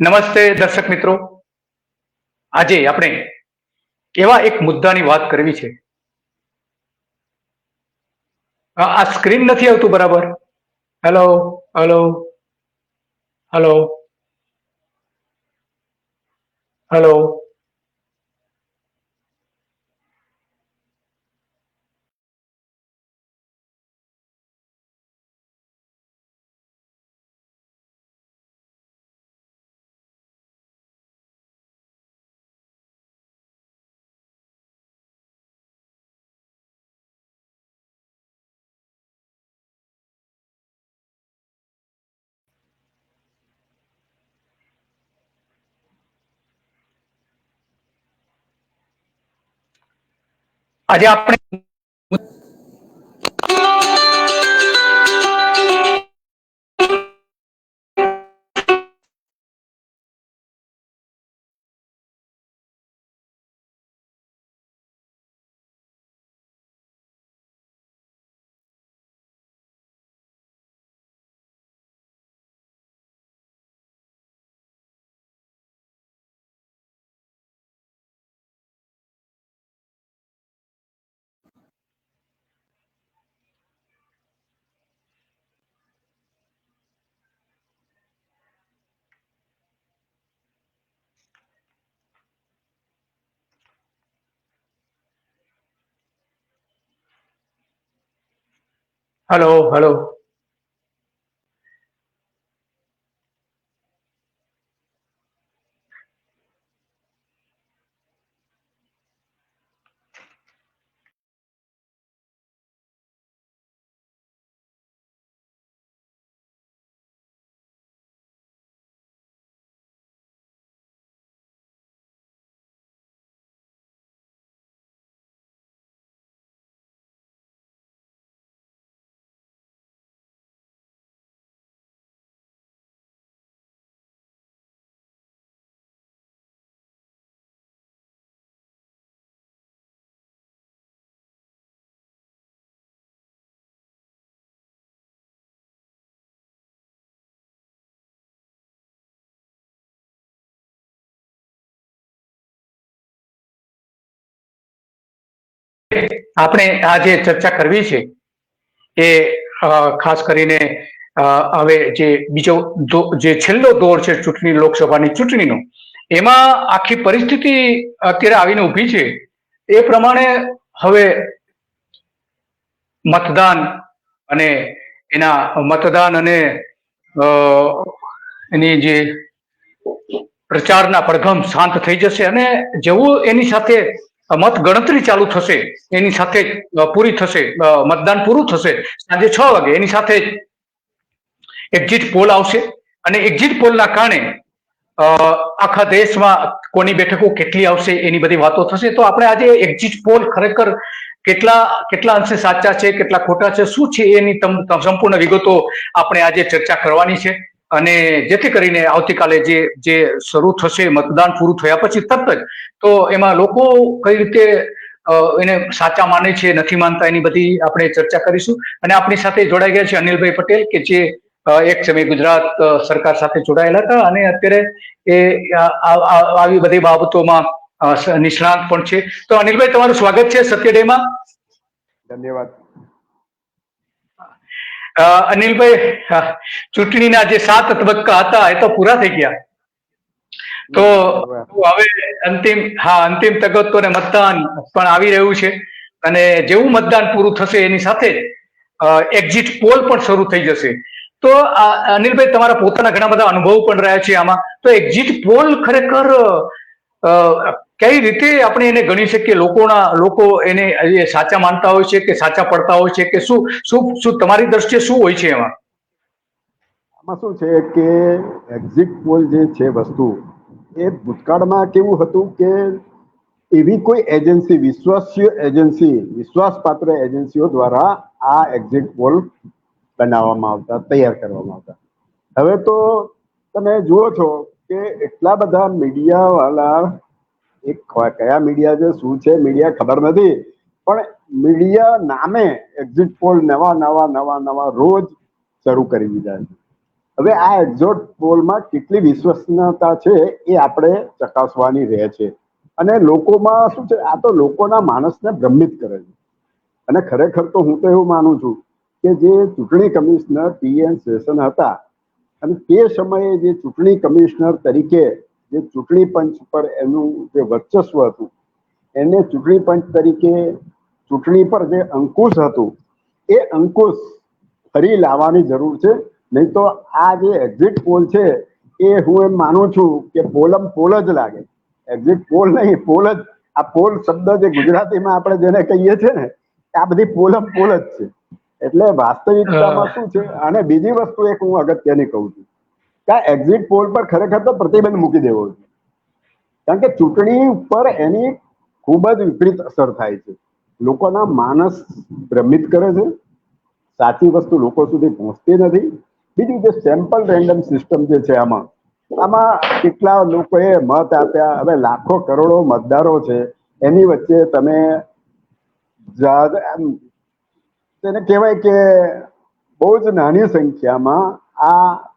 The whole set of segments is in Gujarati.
નમસ્તે દર્શક મિત્રો. આજે આપણે એવા એક મુદ્દાની વાત કરવી છે. આ સ્ક્રીન નથી આવતું બરાબર? હેલો હેલો હેલો હેલો આજે આપણે હેલો હેલો આપણે આ જે ચર્ચા કરવી છે, એ ખાસ કરીને હવે જે બીજો જે છેલ્લો દોર છે ચૂંટણી લોકસભાની ચૂંટણીનો, એમાં આખી પરિસ્થિતિ અત્યારે આવીને ઊભી છે. એ પ્રમાણે હવે મતદાન અને એના મતદાન અને એની જે પ્રચારના પડઘમ શાંત થઈ જશે અને જેવું એની સાથે મત ગણતરી ચાલુ થશે, એની સાથે પૂરી થશે મતદાન પૂરું થશે, સાંજે છ વાગે. એની સાથે એક્ઝિટ પોલ આવશે અને એક્ઝિટ પોલના કારણે આખા દેશમાં કોની બેઠકો કેટલી આવશે એની બધી વાતો થશે. તો આપણે આજે એક્ઝિટ પોલ ખરેખર કેટલા કેટલા અંશે સાચા છે, કેટલા ખોટા છે, શું છે એની સંપૂર્ણ વિગતો આપણે આજે ચર્ચા કરવાની છે. અને જેથી કરીને આવતીકાલે જે જે શરૂ થશે, મતદાન પૂરું થયા પછી તરત જ, તો એમાં લોકો કઈ રીતે એને સાચા માને છે, નથી માનતા, એની બધી આપણે ચર્ચા કરીશું. અને આપણી સાથે જોડાઈ ગયા છે અનિલભાઈ પટેલ, કે જે એક સમય ગુજરાત સરકાર સાથે જોડાયેલા હતા. અને અત્યારે એ આવી બધી બાબતોમાં નિષ્ણાંત પણ છે. તો અનિલભાઈ, તમારું સ્વાગત છે સત્ય ડેમાં ધન્યવાદ. અનિલભાઈ ચૂંટણીના જે સાત તબક્કા હતા એ તો પૂરા થઈ ગયા. તો હવે અંતિમ હા અંતિમ તબક્કો ને મતદાન પણ આવી રહ્યું છે. અને જેવું મતદાન પૂરું થશે એની સાથે એક્ઝિટ પોલ પણ શરૂ થઈ જશે. તો અનિલભાઈ તમારા પોતાના ઘણા બધા અનુભવ પણ રહ્યા છે આમાં. તો એક્ઝિટ પોલ ખરેખર કઈ રીતે આપણે એને ગણી શકીએ? લોકોના, લોકો એને એ સાચા માનતા હોય છે કે સાચા પડતા હોય છે કે શું શું શું તમારી દ્રષ્ટિએ શું હોય છે એમાં? આમાં શું છે કે એક્ઝિટ પોલ જે છે વસ્તુ, એ ભૂતકાળમાં કેવું હતું કે એવી કોઈ એજન્સી વિશ્વાસ્ય એજન્સી વિશ્વાસપાત્ર એજન્સીઓ દ્વારા આ એક્ઝિટ પોલ બનાવવામાં આવતા, તૈયાર કરવામાં આવતા. હવે તો તમે જુઓ છો કે એટલા બધા મીડિયા એક કયા મીડિયા છે, શું છે મીડિયા ખબર નથી. પણ મીડિયા નામે એક્ઝિટ પોલ નવા નવા નવા નવા રોજ શરૂ કરી દીધા છે. હવે આ એક્ઝોટ પોલમાં કેટલી વિશ્વસનીયતા છે એ આપણે ચકાસવાની રહે છે. અને લોકોમાં શું છે, આ તો લોકોના માણસને ભ્રમિત કરે છે. અને ખરેખર તો હું તો એવું માનું છું કે જે ચૂંટણી કમિશનર ટી એન શેષન હતા અને તે સમયે જે ચૂંટણી કમિશનર તરીકે જે ચૂંટણી પંચ પર એનું જે વર્ચસ્વ હતું એને ચૂંટણી પંચ તરીકે ચૂંટણી પર જે અંકુશ હતું એ અંકુશ ફરી લાવવાની જરૂર છે. નહીં તો આ જે એક્ઝિટ પોલ છે એ હું એમ માનું છું કે પોલમ પોલ જ લાગે. એક્ઝિટ પોલ નહીં પોલ જ આ પોલ શબ્દ જે ગુજરાતીમાં આપણે જેને કહીએ છીએ ને આ બધી પોલમ પોલ જ છે. એટલે વાસ્તવિકતામાં શું છે? અને બીજી વસ્તુ એક હું અગત્યની કહું છું. કે એક્ઝિટ પોલ પર ખરેખર તો પ્રતિબંધ મૂકી દેવો જોઈએ. કારણ કે ચૂંટણી ઉપર એની ખૂબ જ વિપરીત અસર થાય છે. લોકોના માનસ ભ્રમિત કરે છે. સાચી વસ્તુ લોકો સુધી પહોંચતી નથી. બીજું જે સેમ્પલ રેન્ડમ સિસ્ટમ જે છે આમાં આમાં કેટલા લોકોએ મત આપ્યા? હવે લાખો કરોડો મતદારો છે. એની વચ્ચે તમે તેને કહેવાય કે બહુ જ નાની સંખ્યામાં આ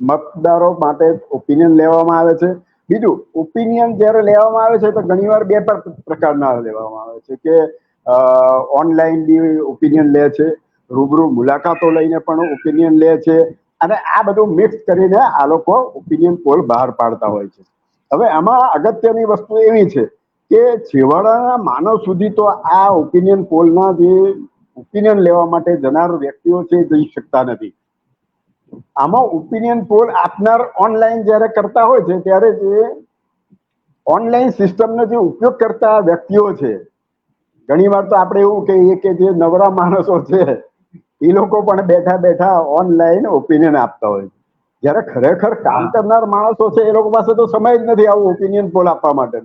મતદારો માટે ઓપિનિયન લેવામાં આવે છે. બીજું ઓપિનિયન જ્યારે લેવામાં આવે છે તો ઘણીવાર બે પ્ર- પ્રકારના લેવામાં આવે છે કે ઓનલાઈન બી ઓપિનિયન લે છે, રૂબરૂ મુલાકાતો લઈને પણ ઓપિનિયન લે છે અને આ બધું મિક્સ કરીને આ લોકો ઓપિનિયન પોલ બહાર પાડતા હોય છે. હવે આમાં અગત્યની વસ્તુ એવી છે કે છેવાડાના માનવ સુધી તો આ ઓપિનિયન પોલના જે ઓપિનિયન લેવા માટે જનાર વ્યક્તિઓ છે જઈ શકતા નથી. આમાં ઓપિનિયન પોલ આપનાર ઓનલાઈન જ્યારે કરતા હોય છે ત્યારે જે ઓનલાઈન સિસ્ટમનો જે ઉપયોગ કરતા વ્યક્તિઓ છે ઘણી વાર તો આપણે એવું કહીએ કે જે નવરા માણસો છે એ લોકો પણ બેઠા બેઠા ઓનલાઈન ઓપિનિયન આપતા હોય છે. જ્યારે ખરેખર કામ કરનાર માણસો છે એ લોકો પાસે તો સમય જ નથી આવું ઓપિનિયન પોલ આપવા માટે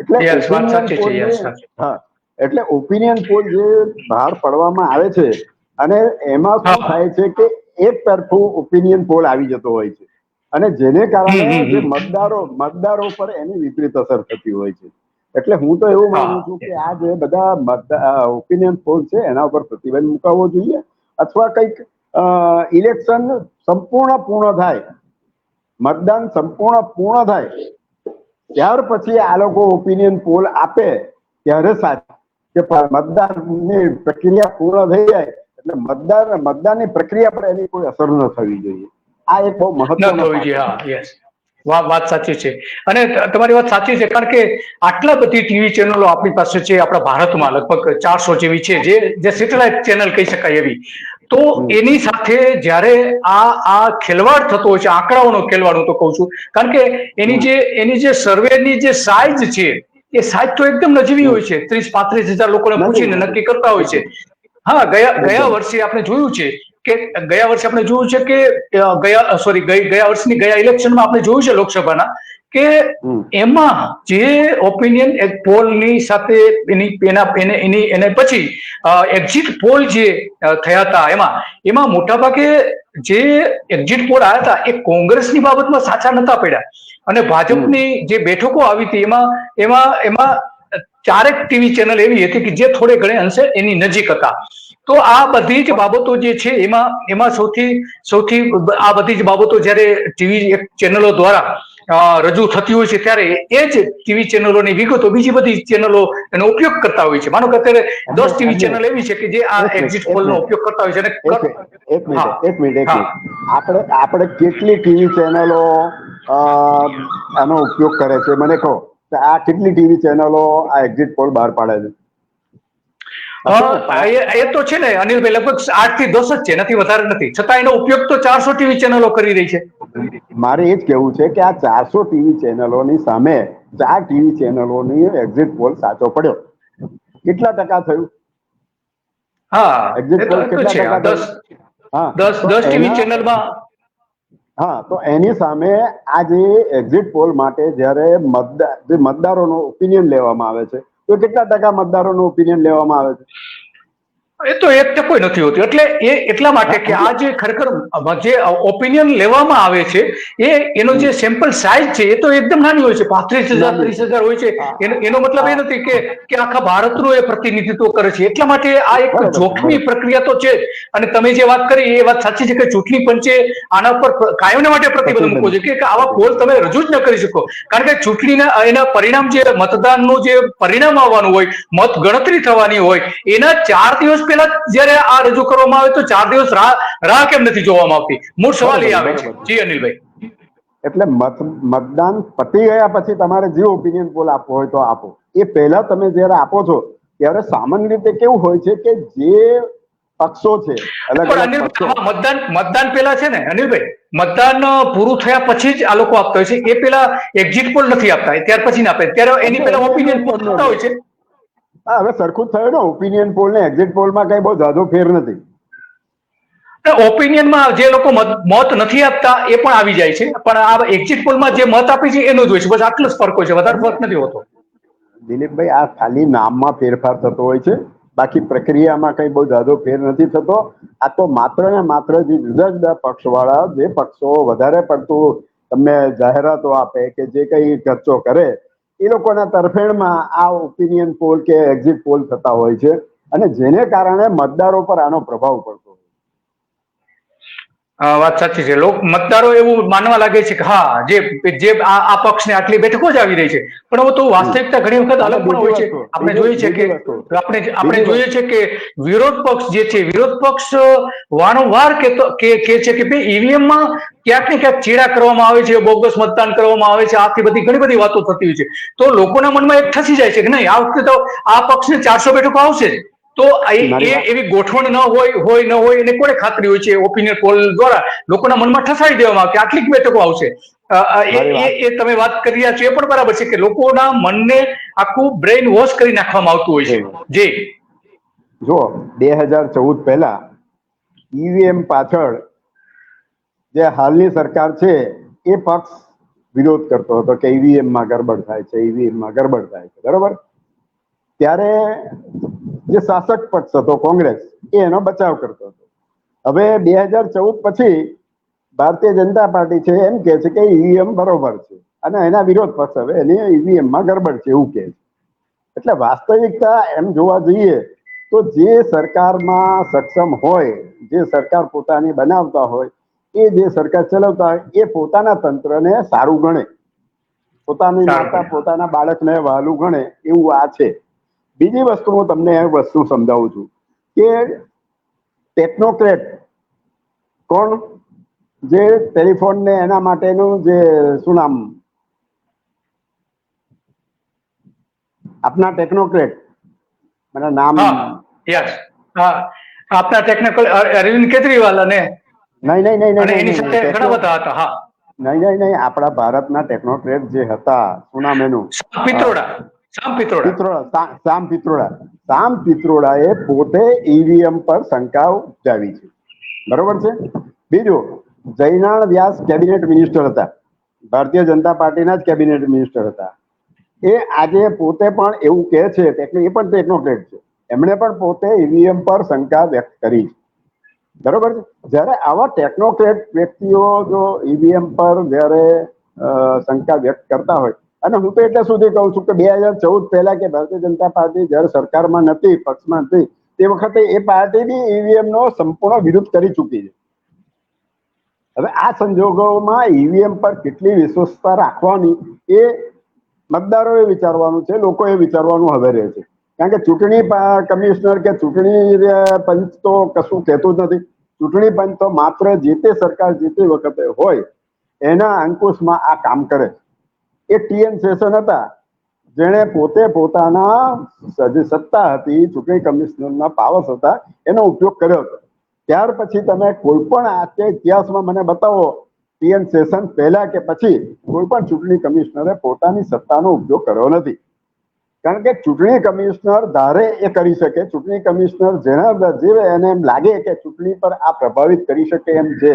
એટલે. હા એટલે ઓપિનિયન પોલ જે બહાર પાડવામાં આવે છે અને એમાં શું થાય છે કે એક તરફું ઓપિનિયન પોલ આવી જતો હોય છે. અને જેને કારણે જે મતદારો મતદારો પર એની વિપરીત અસર થતી હોય છે. એટલે હું તો એવું માનું છું કે આ જે બધા ઓપિનિયન પોલ છે એના ઉપર પ્રતિબંધ મુકાવવો જોઈએ અથવા કંઈક ઇલેક્શન સંપૂર્ણ પૂર્ણ થાય મતદાન સંપૂર્ણ પૂર્ણ થાય ત્યાર પછી આ લોકો ઓપિનિયન પોલ આપે ત્યારે સાચું. કે મતદાનની પ્રક્રિયા પૂર્ણ થઈ જાય એટલે મતદાર મતદાનની પ્રક્રિયા પર એની કોઈ અસર ન થવી જોઈએ. આ એક બહુ મહત્વનો હા યસ વાત સાચી છે. અને તમારી વાત સાચી છે કારણ કે આટલા બધી ટીવી ચેનલો આપણી પાસે છે આપણા ભારતમાં લગભગ ચારસો જેવી છે જે જે સેટેલાઇટ ચેનલ કહી શકાય એવી. તો એની સાથે જ્યારે આ આ ખેલવાડ થતો હોય છે આંકડાઓનો ખેલવાડ હું તો કહું છું કારણ કે એની જે એની જે સર્વેની જે સાઇઝ છે એ સાઇઝ તો એકદમ નજીવી હોય છે. ત્રીસ પાંત્રીસ હજાર લોકોને પૂછીને નક્કી કરતા હોય છે. હા ગયા ગયા વર્ષે આપણે જોયું છે કે ગયા વર્ષે આપણે જોયું છે કે ગયા સોરી ગયા વર્ષની ગયા ઇલેક્શનમાં આપણે જોયું છે લોકસભાના કે એમાં જે ઓપિનિયન એક પોલની સાથે એની એના એને એની એને પછી એક્ઝિટ પોલ જે થયા હતા એમાં એમાં મોટાભાગે જે એક્ઝિટ પોલ આવ્યા હતા એ કોંગ્રેસની બાબતમાં સાચા નતા પડ્યા. અને ભાજપની જે બેઠકો આવી હતી એમાં એમાં એમાં ચારેક ટીવી ચેનલ એવી હતી કે જે થોડે ઘણે અંશે એની નજીક હતા. તો આ બધી જ બાબતો જે છે એમાં એમાં સૌથી સૌથી આ બધી જ બાબતો જ્યારે ટીવી ચેનલો દ્વારા રજૂ થતી હોય છે ત્યારે એ જ ટીવી ચેનલોની વિગતો બીજી બધી ચેનલો એનો ઉપયોગ કરતા હોય છે. માનો કે અત્યારે દસ ટીવી ચેનલ એવી છે કે જે આ એક્ઝિટ પોલ નો ઉપયોગ કરતા હોય છે અને એક મિનિટ એક મિનિટ આપણે આપણે કેટલી ટીવી ચેનલો આનો ઉપયોગ કરે છે? મને કહો. આ કેટલી ટીવી ચેનલો આ એક્ઝિટ પોલ બહાર પાડે છે? એ તો છે ને અનિલભાઈ લગભગ આઠથી દસ જ છે નથી વધારે નથી. છતાં એનો ઉપયોગ તો ચારસો ટીવી ચેનલો કરી રહી છે. મારે એ જ કેવું છે કે આ ચારસો ટીવી ચેનલોની સામે ચાર ટીવી ચેનલોની એક્ઝિટ પોલ સાચો પડ્યો. કેટલા ટકા થયું? હા એક્ઝિટ પોલ કેટલા ટકા દસ દસ ટીવી ચેનલમાં હા, તો એની સામે આ જે એક્ઝિટ પોલ માટે જ્યારે મતદાર જે મતદારોનો ઓપિનિયન લેવામાં આવે છે, તો કેટલા ટકા મતદારોનો ઓપિનિયન લેવામાં આવે છે? એ તો એક ટકો નથી હોતું. એટલે એ એટલા માટે કે આ જે ખરેખર જે ઓપિનિયન લેવામાં આવે છે એ એનો જે સેમ્પલ સાઇઝ છે એ તો એકદમ નાની હોય છે. પાંત્રીસ હજાર ત્રીસ હજાર હોય છે. એનો મતલબ એ નથી કે કે આખા ભારતનું એ પ્રતિનિધિત્વ કરે છે. એટલા માટે આ એક જોખમી પ્રક્રિયા તો છે અને તમે જે વાત કરી એ વાત સાચી છે કે ચૂંટણી પંચે આના પર કાયમને માટે પ્રતિબંધ પ્રતિબંધ. મૂકવો જોઈએ કે આવા પોલ તમે રજૂ જ ન કરી શકો. કારણ કે ચૂંટણીના એના પરિણામ જે મતદાનનું જે પરિણામ આવવાનું હોય મત ગણતરી થવાની હોય એના ચાર દિવસ પહેલા જયારે આ રજૂ કરવામાં આવે તો ચાર દિવસ રાહ કેમ નથી જોવામાં આવતી? મૂળ સવાલ એ આવે છે. જી અનિલભાઈ. એટલે મત મતદાન પતી ગયા પછી તમારે જે ઓપિનિયન પોલ આપવો હોય તો આપો. એ પહેલા તમે જ્યારે આપો છો ત્યારે સામાન્ય રીતે કેવું હોય છે કે જે પક્ષો છે મતદાન મતદાન પેલા છે ને અનિલભાઈ મતદાન પૂરું થયા પછી જ આ લોકો આપતા હોય છે. એ પેલા એક્ઝિટ પોલ નથી આપતા. ત્યારે પછી ના આપે. ત્યારે એની પહેલા ઓપિનિયન પોલ હોય. છે. હા, હવે સરખું થયું ને ઓપિનિયન પોલ ને એક્ઝિટ પોલમાં કઈ બહુ જાજો ફેર નથી. ઓપિનિયનમાં જે લોકો મત મત નથી આપતા એ પણ આવી જાય છે. પણ આ એક્ઝિટ પોલમાં જે મત આપે છે એનો જ હોય છે. બસ આટલો જ ફરક હોય છે. વધારે ફરક નથી હોતો. દિલીપભાઈ આ ખાલી નામમાં ફેરફાર થતો હોય છે. બાકી પ્રક્રિયામાં કઈ બહુ જાજો ફેર નથી થતો. આ તો માત્ર ને માત્ર જે જુદા જુદા પક્ષવાળા જે પક્ષો વધારે પડતું તમને જાહેરાતો આપે કે જે કઈ ખર્ચો કરે એ લોકોના તરફેણમાં આ ઓપિનિયન પોલ કે એક્ઝિટ પોલ થતા હોય છે. અને જેને કારણે મતદારો પર આનો પ્રભાવ પડતો વાત સાચી છે. લોક મતદારો એવું માનવા લાગે છે કે હા જે જે આ પક્ષને આટલી બેઠકો જ આવી રહી છે. પણ હવે તો વાસ્તવિકતા ઘણી વખત અલગ પણ હોય છે. આપણે જોઈએ છે કે આપણે આપણે જોઈએ છે કે વિરોધ પક્ષ જે છે વિરોધ પક્ષ વારંવાર કે કે છે કે ભાઈ ઈવીએમમાં ક્યાંક ને ક્યાંક ચેડા કરવામાં આવે છે બોગસ મતદાન કરવામાં આવે છે આથી બધી ઘણી બધી વાતો થતી હોય છે. તો લોકોના મનમાં એક થસી જાય છે કે નહીં? આ વખતે તો આ પક્ષને ચારસો બેઠકો આવશે જ. તો એ- એવી ગોઠવણ ન હોય હોય ન હોય એને કોને ખાતરી હોય છે? ઓપિનિયન પોલ દ્વારા લોકોના મનમાં ઠસાઈ દેવામાં કે આટલી જ બેઠકો આવશે. એ તમે વાત કરી રહ્યા છો એ પણ બરાબર છે કે લોકોના મનને આખું બ્રેઇન વોશ કરી નાખવામાં આવતું હોય છે. જે? જો બે હજાર ચૌદ પહેલા ઈવીએમ પાછળ જે હાલની સરકાર છે એ પક્ષ વિરોધ કરતો હતો કે ઈવીએમમાં ગરબડ થાય છે ઈવીએમમાં ગરબડ થાય છે. બરોબર? ત્યારે જે શાસક પક્ષ હતો કોંગ્રેસ એ એનો બચાવ કરતો હતો. હવે બે હજાર ચૌદ પછી ભારતીય જનતા પાર્ટી છે એમ કે છે કે ઈવીએમ બરોબર છે. અને એના વિરોધ પક્ષ હવે એની ઈવીએમમાં ગરબડ છે એવું કે છે. એટલે વાસ્તવિકતા એમ જોવા જઈએ તો જે સરકારમાં સક્ષમ હોય જે સરકાર પોતાની બનાવતા હોય એ જે સરકાર ચલાવતા હોય એ પોતાના તંત્રને સારું ગણે. પોતાની માતા પોતાના બાળકને વહાલું ગણે એવું આ છે. બીજી વસ્તુ હું તમને એ વસ્તુ સમજાવું છું કે ટેકનોક્રેટ કોણ? જે ટેલિફોન ને એના માટેનું જે શું નામ? આપના ટેકનોક્રેટ મને નામ યસ. હા આપના ટેકનિકલ અરવિંદ કેજરીવાલ અને નહીં નહીં નહીં નહીં એની સાથે ઘણા બધા હતા હા. નહીં નહીં નહીં આપણા ભારતના ટેકનોક્રેટ જે હતા શું નામ એનું? પિત્રોડા. સામ પિત્રોડા. સા- પિત્રોડા. પિત્રોડાએ પોતે ઈવીએમ પર શંકા ઉપજાવી છે. બરોબર છે? બીજું જયનાળ વ્યાસ કેબિનેટ મિનિસ્ટર હતા. ભારતીય જનતા પાર્ટીના જ કેબિનેટ મિનિસ્ટર હતા. એ આજે પોતે પણ એવું કહે છે એ પણ ટેકનોક્રેટ છે. એમણે પણ પોતે ઈવીએમ પર શંકા વ્યક્ત કરી છે. બરોબર છે? જ્યારે આવા ટેકનોક્રેટ વ્યક્તિઓ જો ઈવીએમ પર જ્યારે શંકા વ્યક્ત કરતા હોય અને હું તો એટલે સુધી કહું છું કે બે હજાર ચૌદ પહેલા કે ભારતીય જનતા પાર્ટી જ્યારે સરકારમાં નથી પક્ષમાં નથી તે વખતે એ પાર્ટી બી ઈવીએમ નો સંપૂર્ણ વિરોધ કરી ચૂકી છે. હવે આ સંજોગોમાં ઈવીએમ પર કેટલી વિશ્વસતા રાખવાની એ મતદારોએ વિચારવાનું છે, લોકોએ વિચારવાનું હવે રહે છે. કારણ કે ચૂંટણી કમિશનર કે ચૂંટણી પંચ તો કશું કહેતું જ નથી. ચૂંટણી પંચ તો માત્ર જે તે સરકાર જે તે વખતે હોય, એના અંકુશમાં આ કામ કરે છે. એ ટીએન શેષન હતા. જેણે પોતે પોતાના જે સત્તા હતી ચૂંટણી કમિશનરના પાવર્સ હતા એનો ઉપયોગ કર્યો હતો. ત્યાર પછી તમે કોઈ પણ આજે ઇતિહાસમાં મને બતાવો ટીએન સેશન પહેલા કે પછી કોઈ પણ ચૂંટણી કમિશનરે પોતાની સત્તાનો ઉપયોગ કર્યો નથી. કારણ કે ચૂંટણી કમિશનર ધારે એ કરી શકે ચૂંટણી કમિશનર જેના જે એને એમ લાગે કે ચૂંટણી પર આ પ્રભાવિત કરી શકે એમ છે.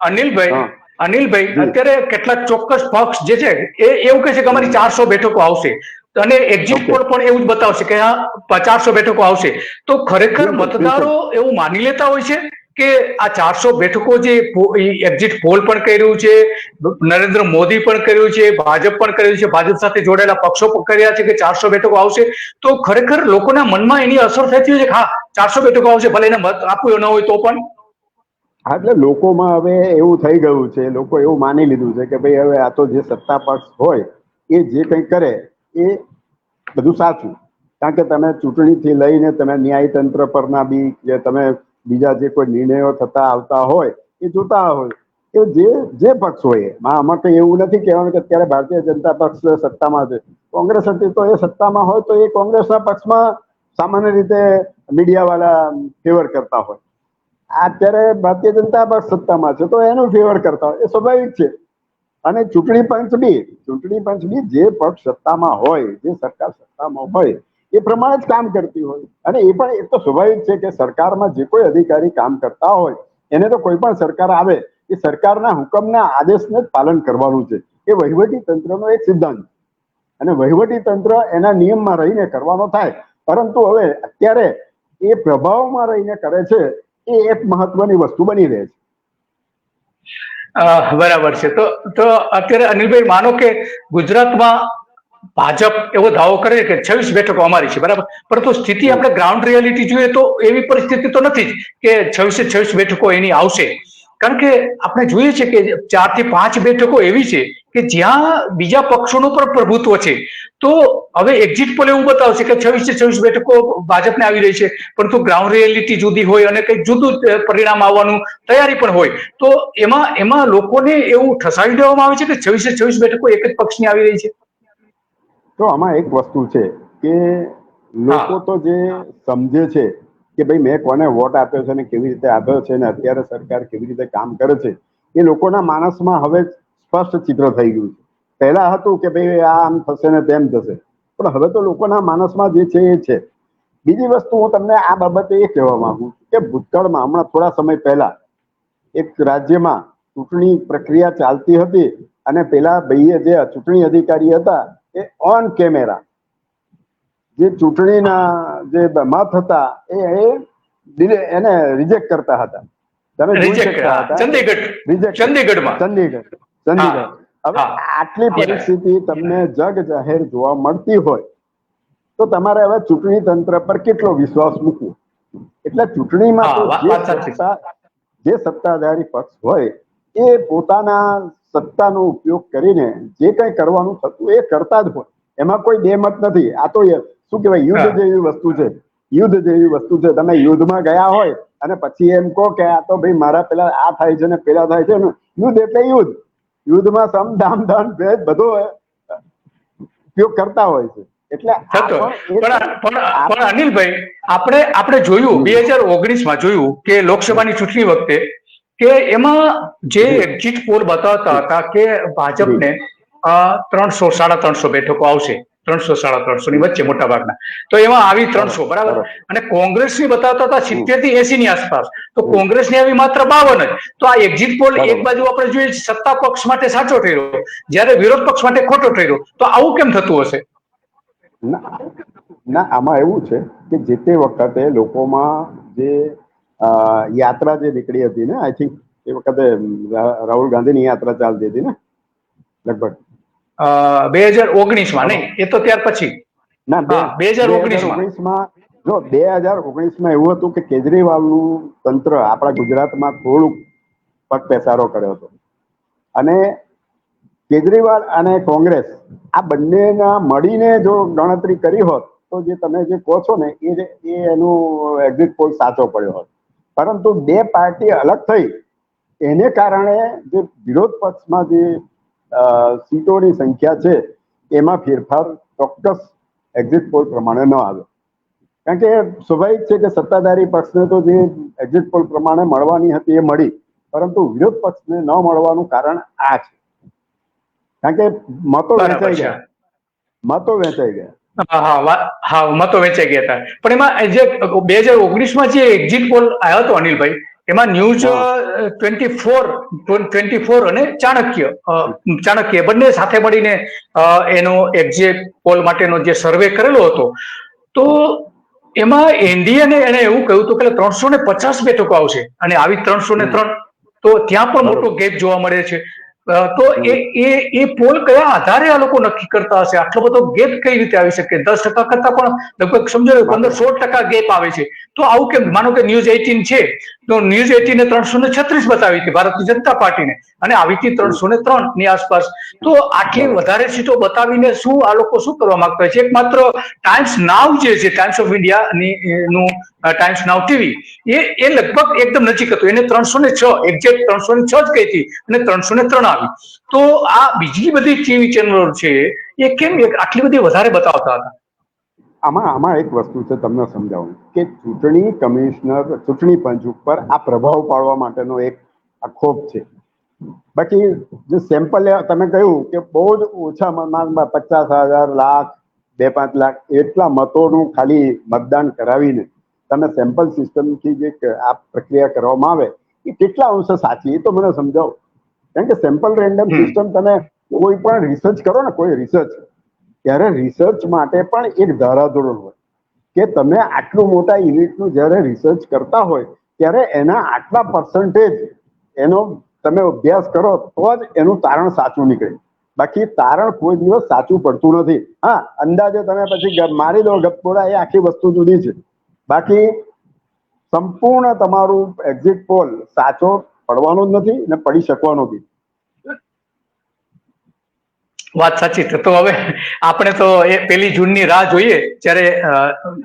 અનિલભાઈ અનિલભાઈ હા. અત્યારે કેટલાક ચોક્કસ પક્ષ જે છે એ એવું કહે છે કે અમારી ચારસો બેઠકો આવશે. અને એક્ઝિટ. પોલ પણ એવું જ બતાવશે કે આ ચારસો બેઠકો આવશે. તો ખરેખર મતદારો એવું માની લેતા હોય છે કે આ ચારસો બેઠકો જે એક્ઝિટ પોલ પણ કર્યું છે નરેન્દ્ર મોદી પણ કર્યું છે ભાજપ પણ કર્યું છે ભાજપ સાથે જોડાયેલા પક્ષો પણ કર્યા છે કે ચારસો બેઠકો આવશે. તો ખરેખર લોકોના મનમાં એની અસર થતી હોય છે કે હા ચારસો બેઠકો આવશે ભલે એને મત આપવું ન હોય તો પણ. હા, એટલે લોકોમાં હવે એવું થઈ ગયું છે લોકો એવું માની લીધું છે કે ભાઈ હવે આ તો જે સત્તા પક્ષ હોય એ જે કંઈ કરે એ બધું સાચું. કારણ કે તમે ચૂંટણીથી લઈને તમે ન્યાયતંત્ર પરના બી કે તમે બીજા જે કોઈ નિર્ણયો થતા આવતા હોય એ જોતા હોય કે જે જે પક્ષ હોય આમાં કંઈ એવું નથી કહેવાનું કે અત્યારે ભારતીય જનતા પક્ષ સત્તામાં છે. કોંગ્રેસ હતી તો એ સત્તામાં હોય તો એ કોંગ્રેસના પક્ષમાં સામાન્ય રીતે મીડિયાવાળા ફેવર કરતા હોય. અત્યારે ભારતીય જનતા પક્ષ સત્તામાં છે, તો એનું ફેવર કરતા હોય, એ સ્વાભાવિક છે. અને ચૂંટણી પંચ બી, ચૂંટણી પંચ બી જે પક્ષ સત્તામાં હોય, જે સરકાર સત્તામાં હોય, એ પ્રમાણે જ કામ કરતી હોય. અને એ પણ એક તો સ્વાભાવિક છે કે સરકારમાં જે કોઈ અધિકારી કામ કરતા હોય, એને તો કોઈ પણ સરકાર આવે, એ સરકારના હુકમના આદેશને જ પાલન કરવાનું છે. એ વહીવટી તંત્રનો એક સિદ્ધાંત અને વહીવટી તંત્ર એના નિયમમાં રહીને કરવાનો થાય, પરંતુ હવે અત્યારે એ પ્રભાવમાં રહીને કરે છે એ એક મહત્વની વસ્તુ બની રહે છે. બરાબર છે. તો તો અત્યારે અનિલભાઈ, માનો કે ગુજરાતમાં ભાજપ એવો દાવો કરે કે છવ્વીસ બેઠકો અમારી છે, બરાબર? પરંતુ સ્થિતિ આપણે ગ્રાઉન્ડ રિયાલિટી જોઈએ તો એવી પરિસ્થિતિ તો નથી જ કે છવ્વીસે છવ્વીસ બેઠકો એની આવશે. કારણ કે આપણે જોઈએ છે કે ચારથી પાંચ બેઠકો એવી છે કે જ્યાં બીજા પક્ષોનું પણ પ્રભુત્વ છે. તો હવે એક્ઝિટ પોલ એવું બતાવશે કે છવ્વીસે છવ્વીસ બેઠકો ભાજપને આવી રહી છે પરંતુ ગ્રાઉન્ડ રિયાલિટી જુદી હોય અને કંઈક જુદું પરિણામ આવવાનું તૈયારી પણ હોય. તો એમાં એમાં લોકોને એવું ઠસાવી દેવામાં આવે છે કે છવ્વીસે છવ્વીસ બેઠકો એક જ પક્ષની આવી રહી છે? તો આમાં એક વસ્તુ છે કે લોકો તો જે સમજે છે કે ભાઈ મેં કોને વોટ આપ્યો છે અને કેવી રીતે આપ્યો છે અને અત્યારે સરકાર કેવી રીતે કામ કરે છે, એ લોકોના માનસમાં હવે સ્પષ્ટ ચિત્ર થઈ ગયું છે. પહેલા હતું કે ભાઈ આ આમ થશે ને તેમ થશે, પણ હવે તો લોકોના માનસમાં જે છે એ છે. બીજી વસ્તુ હું તમને આ બાબતે એ કહેવા માંગુ છું કે ભૂતકાળમાં હમણાં થોડા સમય પહેલા એક રાજ્યમાં ચૂંટણી પ્રક્રિયા ચાલતી હતી અને પેલા ભાઈએ જે ચૂંટણી અધિકારી હતા એ ઓન કેમેરા જે ચૂંટણીના જે મત હતા એ એને રિજેક્ટ કરતા હતા. તમે ચંદીગઢ ચંદીગઢમાં. ચંદીગઢ ચંદીગઢ. હવે આટલી પરિસ્થિતિ તમને જગ જાહેર જોવા મળતી હોય તો તમારે હવે ચૂંટણી તંત્ર પર કેટલો વિશ્વાસ મૂકવો? એટલે ચૂંટણીમાં જે સત્તાધારી પક્ષ હોય એ પોતાના સત્તાનો ઉપયોગ કરીને જે કંઈ કરવાનું થતું એ કરતા જ હોય. એમાં કોઈ બે મત નથી. આ તો શું કહેવાય? યુદ્ધ જેવી વસ્તુ છે. યુદ્ધ જેવી વસ્તુ છે. તમે યુદ્ધમાં ગયા હોય અને પછી એમ કહો કે આ તો ભાઈ મારા પેલા આ થાય છે ને પેલા થાય છે ને. યુદ્ધ એટલે યુદ્ધ. યુદ્ધમાં સમ દામ દાન ભેદ બધો ઉપયોગ કરતા હોય છે. એટલે પણ અનિલભાઈ આપણે આપણે જોયું બે હજાર ઓગણીસમાં જોયું કે લોકસભાની ચૂંટણી વખતે કે એમાં જે જી. એક્ઝિટ પોલ બતાવતા હતા કે ભાજપને ત્રણસો સાડા ત્રણસો બેઠકો આવશે. ત્રણસો સાડા ત્રણસો ની વચ્ચે મોટા ભાગના તો એમાં આવી ત્રણસો બરાબર? અને અને કોંગ્રેસની બતાવતા હતા સિત્તેરથી એસી ની આસપાસ. તો કોંગ્રેસ કોંગ્રેસની આવી માત્ર બાવન જ. તો આ એક્ઝિટ પોલ એક બાજુ આપણે જોઈએ સત્તા પક્ષ માટે સાચો ઠર્યો. જયારે વિરોધ પક્ષ માટે ખોટો ઠર્યો. તો આવું કેમ થતું હશે? ના ના આમાં એવું છે કે જે તે વખતે લોકોમાં જે યાત્રા જે નીકળી હતી ને આઈ થિંક એ વખતે રાહુલ ગાંધીની યાત્રા ચાલતી હતી ને લગભગ. બે હજાર ઓગણીસમાં નહીં? એ તો ત્યાર પછી. ના હા, 2019 માં. માં જો બે હજાર ઓગણીસમાં એવું હતું કે કેજરીવાલનું તંત્ર આપણા ગુજરાતમાં થોડુંક પગ પેસારો કર્યો હતો. અને કેજરીવાલ અને કોંગ્રેસ આ બંનેના મળીને જો ગણતરી કરી હોત તો જે તમે જે કહો છો ને એ એ એનું એક્ઝિટ પોલ સાચો પડ્યો હોત. પરંતુ બે પાર્ટી અલગ થઈ. એને કારણે જે વિરોધ પક્ષમાં જે સીટોની સંખ્યા છે એમાં ફેરફાર ચોક્કસ એક્ઝિટ પોલ પ્રમાણે ન આવે. કારણ કે સ્વાભાવિક છે કે સત્તાધારી પક્ષને તો જે એક્ઝિટ પોલ પ્રમાણે મળવાની હતી એ મળી પરંતુ વિરોધ પક્ષને ન મળવાનું કારણ આ છે. કારણ કે મતો વહેંચાઈ ગયા. મતો વેચાઈ ગયા. હા હા મતો વેચાઈ ગયા હતા. પણ એમાં જે બે હજાર ઓગણીસમાં જે એક્ઝિટ પોલ આવ્યો હતો અનિલભાઈ એમાં news twenty four twenty four અને ચાણક્ય ચાણક્ય બંને સાથે મળીને એનો એક્ઝેક્ટ પોલ માટેનો જે સર્વે કરેલો હતો. તો એમાં એનડીએને એને એવું કહ્યું હતું કે ત્રણસો ને પચાસ બેઠકો આવશે. અને આવી ત્રણસો ને ત્રણ તો ત્યાં પણ મોટો ગેપ જોવા મળે છે. તો એ એ એ પોલ કયા આધારે આ લોકો નક્કી કરતા હશે? આટલો બધો ગેપ કઈ રીતે આવી શકે? દસ ટકા કરતા પણ લગભગ સમજો પંદર સોળ ટકા ગેપ આવે છે. તો આવું કેમ? માનો કે ન્યૂઝ એઇટીન છે તો ન્યૂઝ એઇટીને ત્રણસો ને છત્રીસ બતાવી હતી ભારતીય જનતા પાર્ટીને. અને આવી હતી ત્રણસો ને ત્રણની આસપાસ. તો આટલી વધારે સીટો બતાવીને શું આ લોકો શું કરવા માંગતા હોય છે? એક માત્ર ટાઈમ્સ નાવ જે છે ટાઈમ્સ ઓફ ઇન્ડિયા નું ટાઈમ્સ નાવ ટીવી એ એ લગભગ એકદમ નજીક હતું. એને ત્રણસો ને છ એક્ઝેક્ટ ત્રણસો ને છ જ કહી હતી અને ત્રણસો ને ત્રણ આવી. તો આ બીજી બધી ટીવી ચેનલો છે, એ કેમ આટલી બધી વધારે બતાવતા હતા? આમાં આમાં એક વસ્તુ છે તમને સમજાવું. કે ચૂંટણી કમિશનર, ચૂંટણી પંચ ઉપર આ પ્રભાવ પાડવા માટેનો એક આ ખોફ છે. બાકી જે સેમ્પલ તમે કહ્યું કે બહુ જ ઓછા પચાસ હજાર, લાખ, બે પાંચ લાખ, એટલા મતોનું ખાલી મતદાન કરાવીને તમે સેમ્પલ સિસ્ટમથી જે આ પ્રક્રિયા કરવામાં આવે એ કેટલા અંશે સાચી એ તો મને સમજાવો. કારણ કે સેમ્પલ રેન્ડમ સિસ્ટમ તમે કોઈ પણ રિસર્ચ કરો ને કોઈ રિસર્ચ ત્યારે રિસર્ચ માટે પણ એક ધારાધોરણ હોય. કે તમે આટલું મોટા યુનિટનું જ્યારે રિસર્ચ કરતા હોય ત્યારે એના આટલા પર્સન્ટેજ એનો તમે અભ્યાસ કરો તો જ એનું તારણ સાચું નીકળે. બાકી તારણ કોઈ દિવસ સાચું પડતું નથી. હા અંદાજે તમે પછી મારી દો ગપોડા એ આખી વસ્તુ જુદી છે. બાકી સંપૂર્ણ તમારું એક્ઝિટ પોલ સાચો પડવાનો જ નથી ને પડી શકવાનો બી. વાત સાચી છે. તો હવે આપણે તો એ પેલી જૂનની રાહ જોઈએ જ્યારે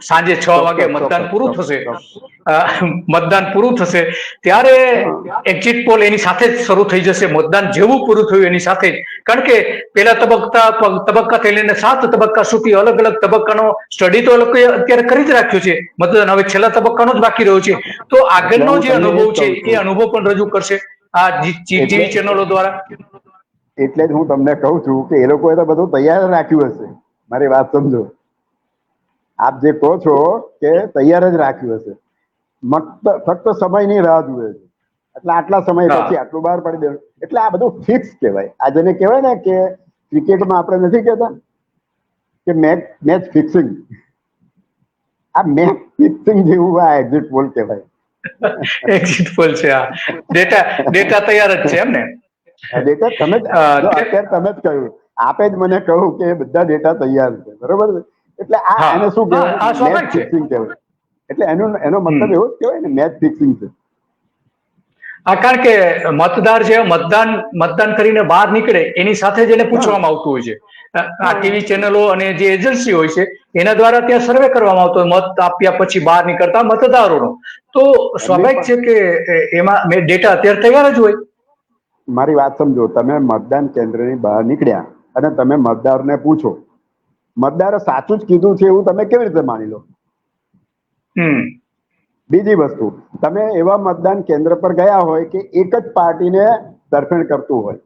સાંજે છ વાગે મતદાન પૂરું થશે. મતદાન પૂરું થશે ત્યારે એક્ઝિટ પોલ એની સાથે જ શરૂ થઈ જશે. મતદાન જેવું પૂરું થયું એની સાથે જ. કારણ કે પેલા તબક્કા તબક્કા તબક્કાથી લઈને સાત તબક્કા સુધી અલગ અલગ તબક્કાનો સ્ટડી તો લોકોએ અત્યારે કરી જ રાખ્યો છે. મતદાન હવે છેલ્લા તબક્કાનો જ બાકી રહ્યો છે. તો આગળનો જે અનુભવ છે એ અનુભવ પણ રજૂ કરશે. આ જીવી ચેનલો દ્વારા. એટલે જ હું તમને કહું છું કે એ લોકોએ તો બધું તૈયાર રાખ્યું હશે. મારી વાત સમજો. આપ જે કહો છો કે તૈયાર જ રાખ્યું હશે. ફક્ત સમયની રાહ જુએ છે. એટલે આટલા સમય પછી આટલું બહાર પડી દેવું. એટલે આ બધું ફિક્સ કહેવાય. આ જેને કહેવાય ને કે ક્રિકેટમાં આપણે નથી કહેતા કે મેચ મેચ ફિક્સિંગ આ મેચ ફિક્સિંગ જેવું આ એક્ઝિટ પોલ કહેવાય. એક્ઝિટ પોલ છે આ ડેટા ડેટા તૈયાર જ છે એમ ને? ડેટા તમે જ અત્યારે તમે જ કહ્યું. આપે જ મને કહ્યું કે બધા ડેટા તૈયાર છે. બરોબર છે? એટલે આ એને શું આ કહેવાય મેચ છે. ફિક્સિંગ કહેવાય. એટલે એનો એનો મતલબ એવો જ કહેવાય ને મેચ ફિક્સિંગ છે. આ કારણ કે મતદાર જે મતદાન મતદાન કરીને બહાર નીકળે એની સાથે જ એને પૂછવામાં આવતું હોય છે. આ- ટીવી ચેનલો અને જે એજન્સી હોય છે એના દ્વારા ત્યાં સર્વે કરવામાં આવતો હોય મત આપ્યા પછી બહાર નીકળતા મતદારોનો. તો સ્વાભાવિક છે કે એમાં મેં ડેટા અત્યારે તૈયાર જ હોય. મારી વાત સમજો તમે મતદાન કેન્દ્રની બહાર નીકળ્યા અને તમે મતદારને પૂછો મતદારે સાચું જ કીધું છે એવું તમે કેવી રીતે માની લો? બીજી વસ્તુ તમે એવા મતદાન કેન્દ્ર પર ગયા હોય કે એક જ પાર્ટીને તરફેણ કરતું હોય.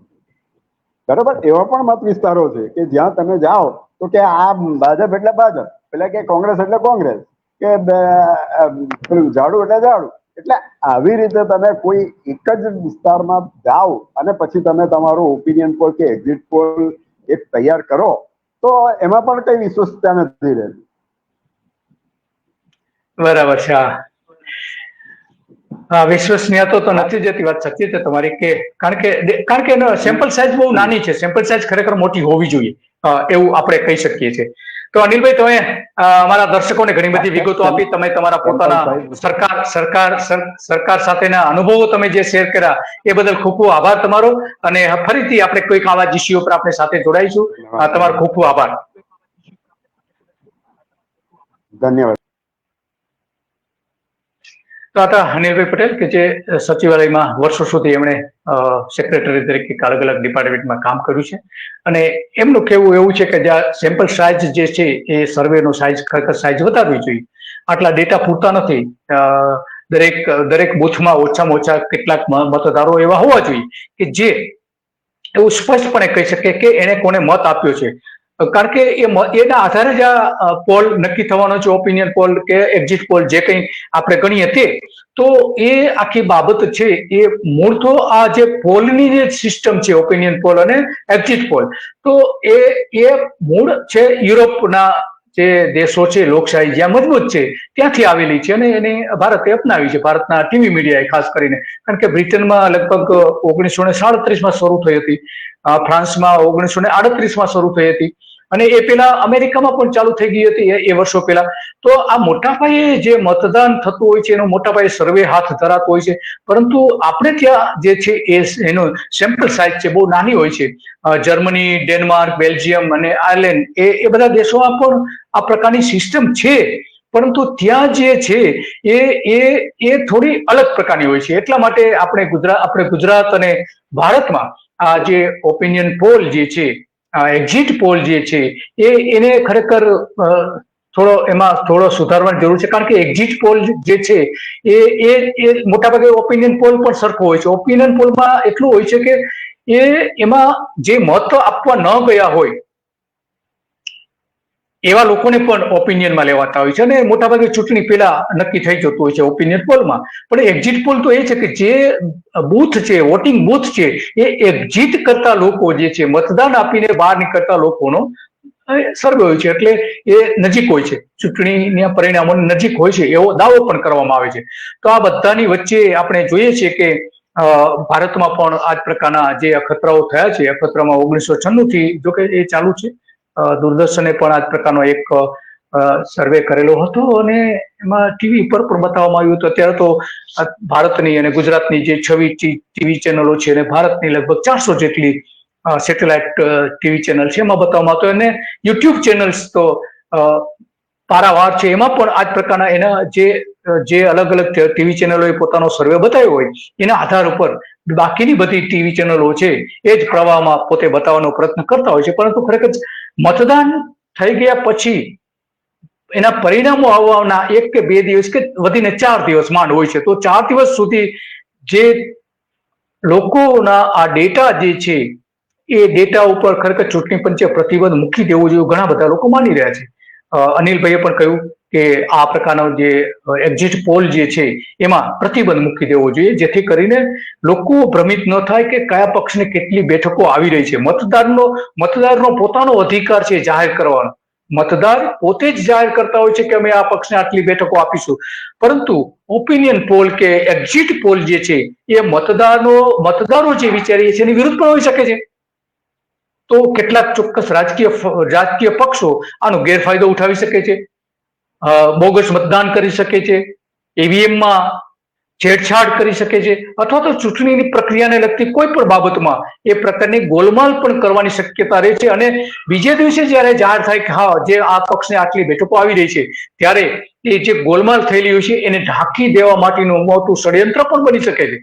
બરોબર? એવા પણ મત વિસ્તારો છે કે જ્યાં તમે જાઓ તો કે આ ભાજપ એટલે ભાજપ એટલે કે કોંગ્રેસ એટલે કોંગ્રેસ કે ઝાડુ એટલે ઝાડુ. એટલે આવી રીતે તમે કોઈ એક જ વિસ્તારમાં જાઓ અને પછી તમે તમારો ઓપિનિયન પોલ કે એક્ઝિટ પોલ એક તૈયાર કરો, તો એમાં પણ કઈ વિશ્વસતા નથી રહેતી. બરાબર છે, હા. વિશ્વસનીયતા તો નથી જતી, વાત સત્ય છે તમારી કે, કારણ કે કારણ કે સેમ્પલ સાઇઝ બહુ નાની છે સેમ્પલ સાઇઝ ખરેખર મોટી હોવી જોઈએ એવું આપણે કહી શકીએ છીએ. તો અનિલભાઈ તમે અમારા દર્શકોને ઘણી બધી વિગતો આપી. તમે તમારા પોતાના સરકાર સરકાર સરકાર સાથેના અનુભવો તમે જે શેર કર્યા એ બદલ ખૂબ ખૂબ આભાર તમારો. અને ફરીથી આપણે કોઈક આવા ઇસ્યુ ઉપર આપણે સાથે જોડાઈશું. તમારો ખૂબ ખૂબ આભાર. ધન્યવાદ. હતા અનિલભાઈ પટેલ કે જે સચિવાલયમાં વર્ષો સુધી એમણે સેક્રેટરી તરીકે અલગ અલગ ડિપાર્ટમેન્ટમાં કામ કર્યું છે. અને એમનું કહેવું એવું છે કે જ્યાં સેમ્પલ સાઇઝ જે છે એ સર્વેનો સાઇઝ ખરેખર સાઇઝ વધારવી જોઈએ. આટલા ડેટા પૂરતા નથી. દરેક દરેક બૂથમાં ઓછામાં ઓછા કેટલાક મતદારો એવા હોવા જોઈએ કે જે એવું સ્પષ્ટપણે કહી શકે કે એને કોને મત આપ્યો છે. કારણ કે એના આધારે જ આ પોલ નક્કી થવાનો છે ઓપિનિયન પોલ કે એક્ઝિટ પોલ જે કંઈ આપણે ગણીએ તે. તો એ આખી બાબત છે, એ મૂળ તો આ જે પોલની જે સિસ્ટમ છે ઓપિનિયન પોલ અને એક્ઝિટ પોલ તો એ એ મૂળ છે, યુરોપના જે દેશો છે, લોકશાહી જ્યાં મજબૂત છે, ત્યાંથી આવેલી છે અને એને ભારતે અપનાવી છે, ભારતના ટીવી મીડિયાએ ખાસ કરીને. કારણ કે બ્રિટનમાં લગભગ ઓગણીસો ને સાડત્રીસમાં શરૂ થઈ હતી. ફ્રાન્સમાં ઓગણીસો ને આડત્રીસમાં શરૂ થઈ હતી. અને એ પેલા અમેરિકામાં પણ ચાલુ થઈ ગઈ હતી એ- વર્ષો પહેલા. તો આ મોટા પાયે જે મતદાન થતું હોય છે, એનો મોટા પાયે સર્વે હાથ ધરાતો હોય છે. પરંતુ આપણે ત્યાં જે છે, એ એનો સેમ્પલ સાઇઝ છે, બહુ નાની હોય છે. જર્મની, ડેનમાર્ક, બેલ્જિયમ અને આયર્લેન્ડ, એ એ બધા દેશોમાં પણ આ પ્રકારની સિસ્ટમ છે. પરંતુ ત્યાં જે છે, એ એ એ થોડી અલગ પ્રકારની હોય છે. એટલા માટે આપણે ગુજરાત આપણે ગુજરાત અને ભારતમાં આ જે ઓપિનિયન પોલ જે છે એક્ઝિટ પોલ જે છે, એ એને ખરેખર થોડો, એમાં થોડો સુધારવાની જરૂર છે. કારણ કે એક્ઝિટ પોલ જે છે, એ એ એ મોટાભાગે ઓપિનિયન પોલ પણ સરખો હોય છે. ઓપિનિયન પોલમાં એટલું હોય છે કે એ, એમાં જે મહત્વ આપવા ન ગયા હોય એવા લોકોને પણ ઓપિનિયનમાં લેવાતા હોય છે અને મોટાભાગે ચૂંટણી પહેલા નક્કી થઈ જતું હોય છે ઓપિનિયન પોલમાં પણ એક્ઝિટ પોલ તો એ છે કે જે બૂથ છે વોટિંગ બૂથ છે, એ એક્ઝિટ કરતા લોકો જે છે, મતદાન આપીને બહાર નીકળતા લોકોનો સર્વે હોય છે. એટલે એ નજીક હોય છે. ચૂંટણીના પરિણામોની નજીક હોય છે. એવો દાવો પણ કરવામાં આવે છે. તો આ બધાની વચ્ચે આપણે જોઈએ છીએ કે ભારતમાં પણ આ પ્રકારના જે અખતરાઓ થયા છે. અખતરામાં ઓગણીસો છન્નું થી જોકે એ ચાલુ છે. દૂરદર્શને પણ આ પ્રકારનો એક સર્વે કરેલો હતો અને એમાં ટીવી પર પણ બતાવવામાં આવ્યું હતું. અત્યારે તો ભારતની અને ગુજરાતની જે છવી ટીવી ચેનલો છે અને ભારતની લગભગ ચારસો જેટલી સેટેલાઇટ ટીવી ચેનલ છે એમાં બતાવવામાં આવતો. અને યુટ્યુબ ચેનલ્સ તો પારાવાર છે. એમાં પણ આ પ્રકારના એના જે જે અલગ અલગ ટીવી ચેનલોએ પોતાનો સર્વે બતાવ્યો હોય, એના આધાર ઉપર બાકીની બધી ટીવી ચેનલો છે, એ જ પ્રવાહમાં પોતે બતાવવાનો પ્રયત્ન કરતા હોય છે, પરંતુ ખરેખર મતદાન થઈ ગયા પછી એના પરિણામો આવવાના એક કે બે દિવસ કે વધીને ચાર દિવસ માંડ હોય છે. તો ચાર દિવસ સુધી જે લોકોના આ ડેટા જે છે, એ ડેટા ઉપર ખરેખર ચૂંટણી પંચે પ્રતિબંધ મૂકી દેવું જોઈએ ઘણા બધા લોકો માની રહ્યા છે. અનિલભાઈએ પણ કહ્યું કે આ પ્રકારનો જે એક્ઝિટ પોલ જે છે, એમાં પ્રતિબંધ મૂકી દેવો જોઈએ, જેથી કરીને લોકો ભ્રમિત ન થાય કે કયા પક્ષને કેટલી બેઠકો આવી રહી છે. મતદારનો મતદારનો પોતાનો અધિકાર છે જાહેર કરવાનો. મતદાર પોતે જ જાહેર કરતા હોય છે કે અમે આ પક્ષને આટલી બેઠકો આપીશું. પરંતુ ઓપિનિયન પોલ કે એક્ઝિટ પોલ જે છે, એ મતદારનો, મતદારો જે વિચારીએ છે, એની વિરુદ્ધ પણ હોઈ શકે છે. તો કેટલાક ચોક્કસ રાજકીય રાજકીય પક્ષો આનો ગેરફાયદો ઉઠાવી શકે છે. બોગસ મતદાન કરી શકે છે, ઈવીએમમાં છેડછાડ કરી શકે છે, અથવા તો ચૂંટણીની પ્રક્રિયાને લગતી કોઈ પણ બાબતમાં એ પ્રકારની ગોલમાલ પણ કરવાની શક્યતા રહે છે. અને બીજે દિવસે જ્યારે જાહેર થાય કે હા, જે આ પક્ષને આટલી બેઠકો આવી રહી છે, ત્યારે એ જે ગોલમાલ થયેલી હોય છે, એને ઢાંકી દેવા માટેનું મોટું ષડયંત્ર પણ બની શકે છે.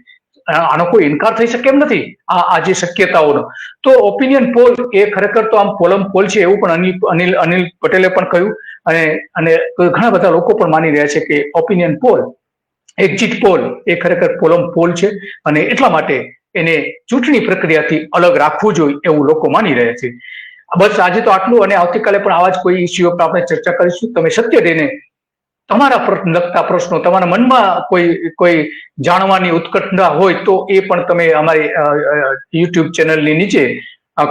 આનો કોઈ ઇનકાર થઈ શકે એમ નથી. આ આ શક્યતાઓનો. તો ઓપિનિયન પોલ એ ખરેખર તો આમ પોલમ પોલ છે એવું પણ અનિલ અનિલ અનિલ પટેલે પણ કહ્યું અને અને ઘણા બધા લોકો પણ માની રહ્યા છે કે ઓપિનિયન પોલ એક્ઝિટ પોલ એ ખરેખર પોલમ પોલ છે અને એટલા માટે એને ચૂંટણી પ્રક્રિયાથી અલગ રાખવું જોઈએ એવું લોકો માની રહ્યા છે. બસ આજે તો આટલું અને આવતીકાલે પણ આવા જ કોઈ ઇસ્યુઓ પર આપણે ચર્ચા કરીશું. તમે સત્ય ડેને તમારા લગતા પ્રશ્નો, તમારા મનમાં કોઈ કોઈ જાણવાની ઉત્કંઠા હોય તો એ પણ તમે અમારી યુટ્યુબ ચેનલની નીચે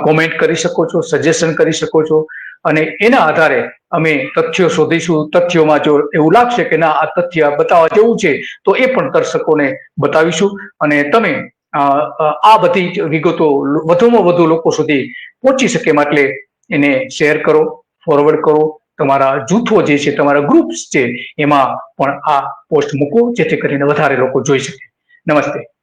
કોમેન્ટ કરી શકો છો, સજેશન કરી શકો છો. અને એના આધારે અમે તથ્યો શોધીશું. તથ્યોમાં જો એવું લાગશે કે ના, આ તથ્ય બતાવવા જેવું છે, તો એ પણ દર્શકોને બતાવીશું. અને તમે આ બધી વિગતો વધુમાં વધુ લોકો સુધી પહોંચી શકે એટલે એને શેર કરો, ફોરવર્ડ કરો. તમારા જૂથો જે છે, તમારા ગ્રુપ્સ છે, એમાં પણ આ પોસ્ટ મૂકો, જેથી કરીને વધારે લોકો જોઈ શકે. નમસ્તે.